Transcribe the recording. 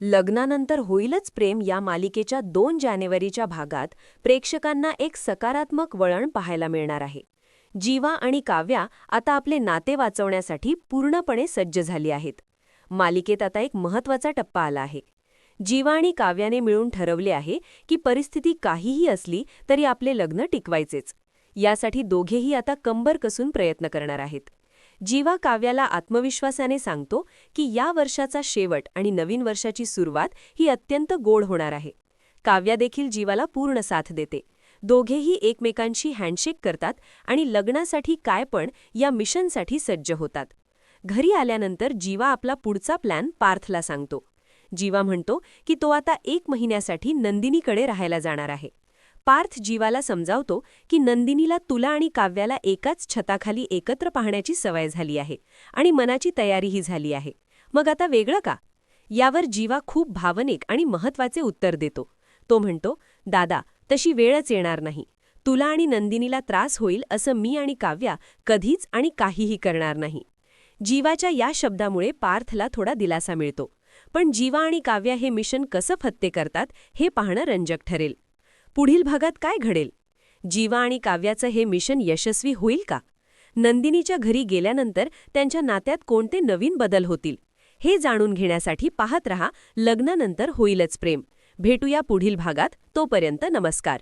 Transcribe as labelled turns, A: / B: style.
A: लग्नानंतर होईलच प्रेम या मालिकेच्या दोन जानेवारीच्या भागात प्रेक्षकांना एक सकारात्मक वळण पाहायला मिळणार आहे. जीवा आणि काव्या आता आपले नाते वाचवण्यासाठी पूर्णपणे सज्ज झाली आहेत. मालिकेत आता एक महत्त्वाचा टप्पा आला आहे. जीवा आणि काव्याने मिळून ठरवले आहे की परिस्थिती काहीही असली तरी आपले लग्न टिकवायचेच. यासाठी दोघेही आता कंबर कसून प्रयत्न करणार आहेत. जीवा काव्याला आत्मविश्वासाने सांगतो की या वर्षाचा शेवट आणि नवीन वर्षाची सुरुवात ही अत्यंत गोड होणार आहे. काव्या देखील जीवाला पूर्ण साथ देते. दोघेही एकमेकांशी हँडशेक करतात आणि लग्नासाठी काय पण या मिशनसाठी सज्ज होतात. घरी आल्यानंतर जीवा आपला पुढचा प्लॅन पार्थला सांगतो. जीवा म्हणतो की तो आता एक महिन्यासाठी नंदिनीकडे राहायला जाणार आहे. पार्थ जीवाला समजावतो की नंदिनीला तुला आणि काव्याला एकाच छताखाली एकत्र पाहण्याची सवय झाली आहे आणि मनाची तयारीही झाली आहे. मग आता वेगळं का? यावर जीवा खूप भावनिक आणि महत्त्वाचे उत्तर देतो. तो म्हणतो दादा तशी वेळच येणार नाही. तुला आणि नंदिनीला त्रास होईल असं मी आणि काव्या कधीच आणि काहीही करणार नाही. जीवाच्या या शब्दामुळे पार्थला थोडा दिलासा मिळतो. पण जीवा आणि काव्या हे मिशन कसं फत्ते करतात हे पाहणं रंजक ठरेल. पुढील भागात काय घडेल? जीवा आणि काव्याचं हे मिशन यशस्वी होईल का? नंदिनीच्या घरी गेल्यानंतर त्यांच्या नात्यात कोणते नवीन बदल होतील? हे जाणून घेण्यासाठी पाहत रहा. लग्नानंतर होईलच प्रेम. भेटूया पुढील भागात. तोपर्यंत नमस्कार.